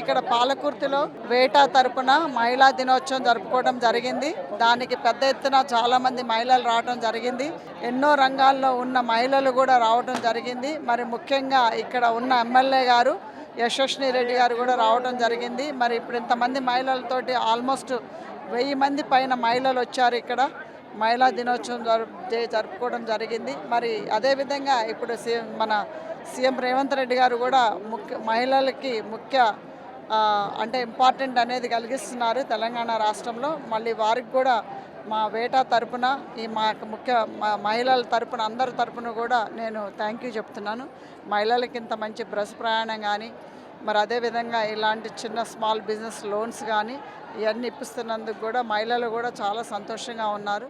ఇక్కడ పాలకుర్తిలో వేటా తరపున మహిళా దినోత్సవం జరుపుకోవడం జరిగింది. దానికి పెద్ద ఎత్తున చాలా మంది మహిళలు రావడం జరిగింది. ఎన్నో రంగాల్లో ఉన్న మహిళలు కూడా రావడం జరిగింది. మరి ముఖ్యంగా ఇక్కడ ఉన్న ఎమ్మెల్యే గారు యశస్విని రెడ్డి గారు కూడా రావడం జరిగింది. మరి ఇప్పుడు ఇంతమంది మహిళలతోటి ఆల్మోస్ట్ వెయ్యి మంది పైన మహిళలు వచ్చారు ఇక్కడ. మహిళా దినోత్సవం జరుపు జరుపుకోవడం జరిగింది. మరి అదేవిధంగా ఇప్పుడు సీఎం మన సీఎం రేవంత్ రెడ్డి గారు కూడా ముఖ్య మహిళలకి ముఖ్య అంటే ఇంపార్టెంట్ అనేది కలిగిస్తున్నారు తెలంగాణ రాష్ట్రంలో. మళ్ళీ వారికి కూడా మా వేటా తరపున ఈ మా ముఖ్య మహిళల తరపున అందరి తరపున కూడా నేను థ్యాంక్ యూ చెప్తున్నాను. మహిళలకి ఇంత మంచి బ్రస్ ప్రయాణం కానీ మరి అదేవిధంగా ఇలాంటి చిన్న స్మాల్ బిజినెస్ లోన్స్ కానీ ఇవన్నీ ఇప్పిస్తున్నందుకు కూడా మహిళలు కూడా చాలా సంతోషంగా ఉన్నారు.